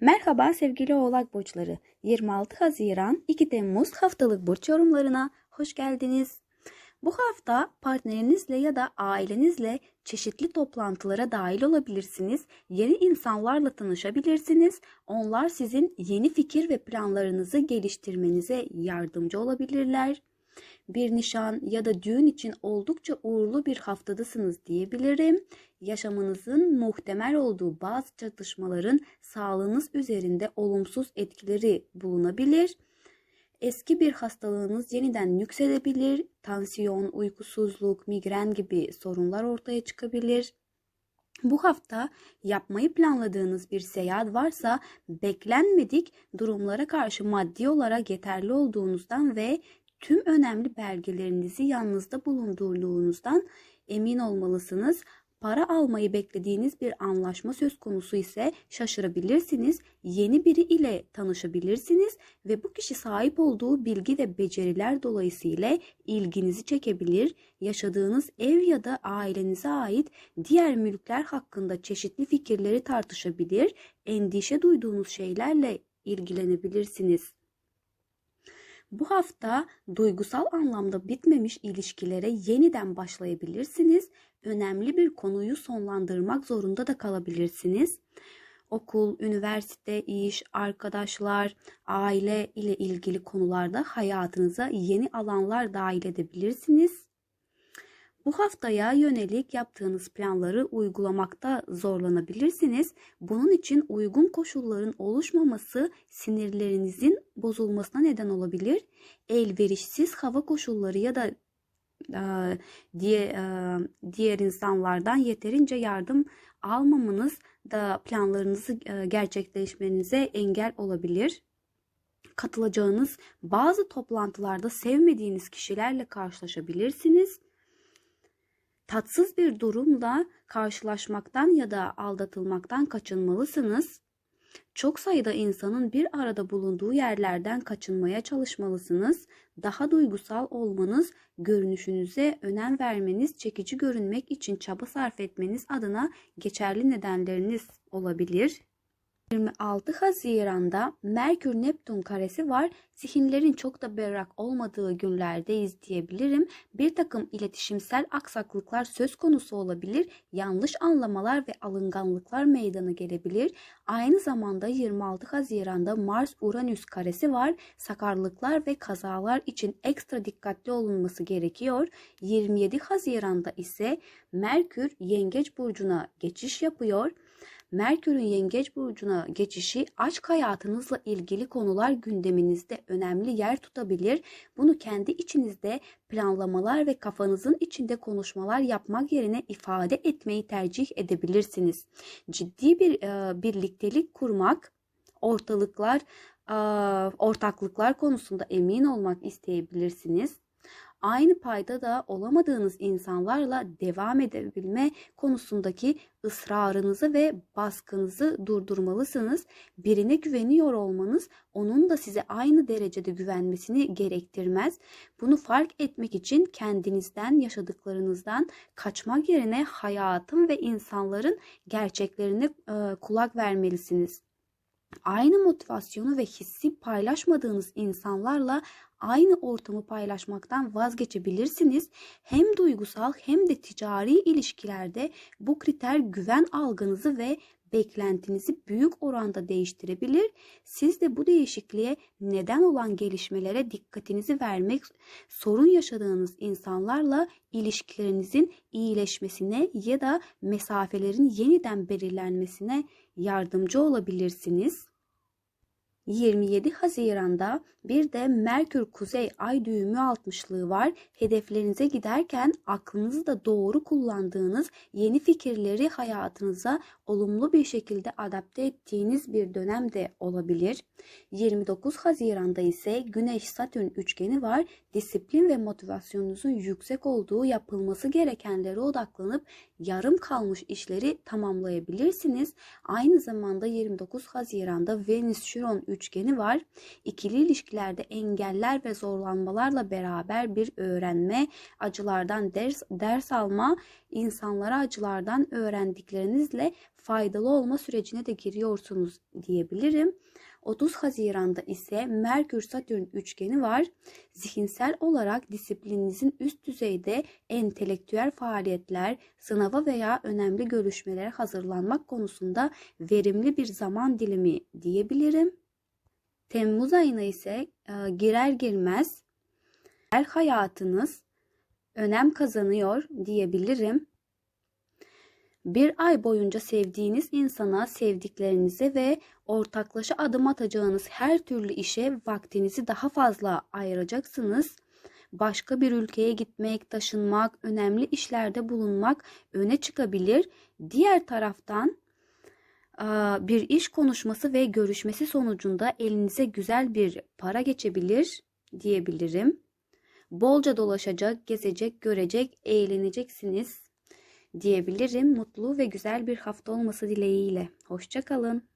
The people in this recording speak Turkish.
Merhaba sevgili Oğlak Burçları. 26 Haziran 2 Temmuz haftalık burç yorumlarına hoş geldiniz. Bu hafta partnerinizle ya da ailenizle çeşitli toplantılara dahil olabilirsiniz. Yeni insanlarla tanışabilirsiniz. Onlar sizin yeni fikir ve planlarınızı geliştirmenize yardımcı olabilirler. Bir nişan ya da düğün için oldukça uğurlu bir haftadasınız diyebilirim. Yaşamınızın muhtemel olduğu bazı çatışmaların sağlığınız üzerinde olumsuz etkileri bulunabilir. Eski bir hastalığınız yeniden yükselebilir. Tansiyon, uykusuzluk, migren gibi sorunlar ortaya çıkabilir. Bu hafta yapmayı planladığınız bir seyahat varsa beklenmedik durumlara karşı maddi olarak yeterli olduğunuzdan ve tüm önemli belgelerinizi yanınızda bulundurduğunuzdan emin olmalısınız. Para almayı beklediğiniz bir anlaşma söz konusu ise şaşırabilirsiniz. Yeni biri ile tanışabilirsiniz ve bu kişi sahip olduğu bilgi ve beceriler dolayısıyla ilginizi çekebilir. Yaşadığınız ev ya da ailenize ait diğer mülkler hakkında çeşitli fikirleri tartışabilir. Endişe duyduğunuz şeylerle ilgilenebilirsiniz. Bu hafta duygusal anlamda bitmemiş ilişkilere yeniden başlayabilirsiniz. Önemli bir konuyu sonlandırmak zorunda da kalabilirsiniz. Okul, üniversite, iş, arkadaşlar, aile ile ilgili konularda hayatınıza yeni alanlar dahil edebilirsiniz. Bu haftaya yönelik yaptığınız planları uygulamakta zorlanabilirsiniz. Bunun için uygun koşulların oluşmaması sinirlerinizin bozulmasına neden olabilir. Elverişsiz hava koşulları ya da e, diye, e, diğer insanlardan yeterince yardım almamanız da planlarınızı e, gerçekleşmenize engel olabilir katılacağınız bazı toplantılarda sevmediğiniz kişilerle karşılaşabilirsiniz tatsız bir durumla karşılaşmaktan ya da aldatılmaktan kaçınmalısınız. Çok sayıda insanın bir arada bulunduğu yerlerden kaçınmaya çalışmalısınız. Daha duygusal olmanız, görünüşünüze önem vermeniz, çekici görünmek için çaba sarf etmeniz adına geçerli nedenleriniz olabilir. 26 Haziran'da Merkür Neptün karesi var. Zihinlerin çok da berrak olmadığı günlerdeyiz diyebilirim. Bir takım iletişimsel aksaklıklar söz konusu olabilir. Yanlış anlamalar ve alınganlıklar meydana gelebilir. Aynı zamanda 26 Haziran'da Mars Uranüs karesi var. Sakarlıklar ve kazalar için ekstra dikkatli olunması gerekiyor. 27 Haziran'da ise Merkür Yengeç burcuna geçiş yapıyor. Merkür'ün Yengeç burcuna geçişi aşk hayatınızla ilgili konular gündeminizde önemli yer tutabilir. Bunu kendi içinizde planlamalar ve kafanızın içinde konuşmalar yapmak yerine ifade etmeyi tercih edebilirsiniz. Ciddi bir e, birliktelik kurmak, ortalıklar, e, ortaklıklar konusunda emin olmak isteyebilirsiniz aynı payda da olamadığınız insanlarla devam edebilme konusundaki ısrarınızı ve baskınızı durdurmalısınız. Birine güveniyor olmanız onun da size aynı derecede güvenmesini gerektirmez. Bunu fark etmek için kendinizden, yaşadıklarınızdan kaçmak yerine hayatın ve insanların gerçeklerine kulak vermelisiniz aynı motivasyonu ve hissi paylaşmadığınız insanlarla aynı ortamı paylaşmaktan vazgeçebilirsiniz. Hem duygusal hem de ticari ilişkilerde bu kriter güven algınızı ve beklentinizi büyük oranda değiştirebilir. Siz de bu değişikliğe neden olan gelişmelere dikkatinizi vermek, sorun yaşadığınız insanlarla ilişkilerinizin iyileşmesine ya da mesafelerin yeniden belirlenmesine yardımcı olabilirsiniz. 27 Haziran'da bir de Merkür Kuzey Ay düğümü altmışlığı var. Hedeflerinize giderken aklınızı da doğru kullandığınız yeni fikirleri hayatınıza olumlu bir şekilde adapte ettiğiniz bir dönem de olabilir. 29 Haziran'da ise Güneş Satürn üçgeni var. Disiplin ve motivasyonunuzun yüksek olduğu yapılması gerekenlere odaklanıp yarım kalmış işleri tamamlayabilirsiniz. Aynı zamanda 29 Haziran'da Venüs Şiron üçgeni var. İkili ilişkilerde engeller ve zorlanmalarla beraber bir öğrenme, acılardan ders, ders alma, insanlara acılardan öğrendiklerinizle faydalı olma sürecine de giriyorsunuz diyebilirim. 30 Haziran'da ise Merkür-Satürn üçgeni var. Zihinsel olarak disiplininizin üst düzeyde entelektüel faaliyetler, sınava veya önemli görüşmelere hazırlanmak konusunda verimli bir zaman dilimi diyebilirim. Temmuz ayına ise e, girer girmez her hayatınız önem kazanıyor diyebilirim. Bir ay boyunca sevdiğiniz insana, sevdiklerinize ve ortaklaşa adım atacağınız her türlü işe vaktinizi daha fazla ayıracaksınız. Başka bir ülkeye gitmek, taşınmak, önemli işlerde bulunmak öne çıkabilir. Diğer taraftan bir iş konuşması ve görüşmesi sonucunda elinize güzel bir para geçebilir diyebilirim. Bolca dolaşacak, gezecek, görecek, eğleneceksiniz diyebilirim. Mutlu ve güzel bir hafta olması dileğiyle. Hoşçakalın.